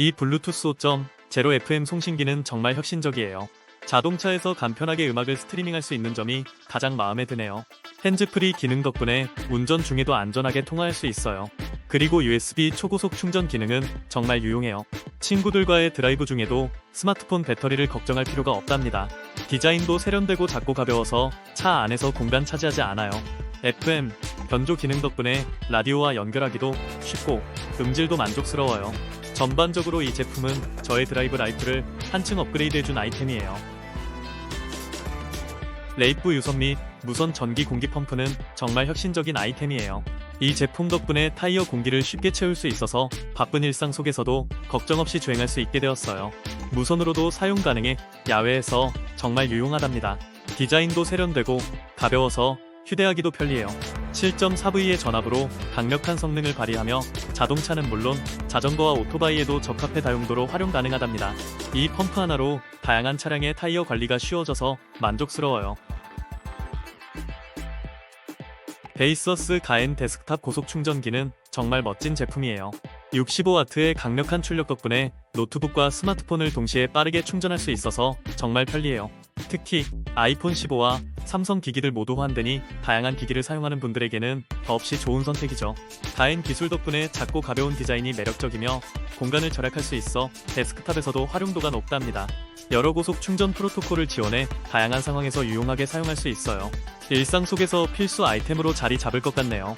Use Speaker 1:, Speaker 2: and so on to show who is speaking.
Speaker 1: 이 블루투스 5.0 FM 송신기는 정말 혁신적이에요. 자동차에서 간편하게 음악을 스트리밍할 수 있는 점이 가장 마음에 드네요. 핸즈프리 기능 덕분에 운전 중에도 안전하게 통화할 수 있어요. 그리고 USB 초고속 충전 기능은 정말 유용해요. 친구들과의 드라이브 중에도 스마트폰 배터리를 걱정할 필요가 없답니다. 디자인도 세련되고 작고 가벼워서 차 안에서 공간 차지하지 않아요. FM, 변조 기능 덕분에 라디오와 연결하기도 쉽고 음질도 만족스러워요. 전반적으로 이 제품은 저의 드라이브 라이프를 한층 업그레이드해준 아이템이에요. 레이프 유선 및 무선 전기 공기 펌프는 정말 혁신적인 아이템이에요. 이 제품 덕분에 타이어 공기를 쉽게 채울 수 있어서 바쁜 일상 속에서도 걱정 없이 주행할 수 있게 되었어요. 무선으로도 사용 가능해 야외에서 정말 유용하답니다. 디자인도 세련되고 가벼워서 휴대하기도 편리해요. 7.4V의 전압으로 강력한 성능을 발휘하며 자동차는 물론 자전거와 오토바이에도 적합해 다용도로 활용 가능하답니다. 이 펌프 하나로 다양한 차량의 타이어 관리가 쉬워져서 만족스러워요. 베이서스 가엔 데스크탑 고속 충전기는 정말 멋진 제품이에요. 65W의 강력한 출력 덕분에 노트북과 스마트폰을 동시에 빠르게 충전할 수 있어서 정말 편리해요. 특히 아이폰 15와 삼성 기기들 모두 호환되니 다양한 기기를 사용하는 분들에게는 더없이 좋은 선택이죠. 가엔 기술 덕분에 작고 가벼운 디자인이 매력적이며 공간을 절약할 수 있어 데스크탑에서도 활용도가 높답니다. 여러 고속 충전 프로토콜을 지원해 다양한 상황에서 유용하게 사용할 수 있어요. 일상 속에서 필수 아이템으로 자리 잡을 것 같네요.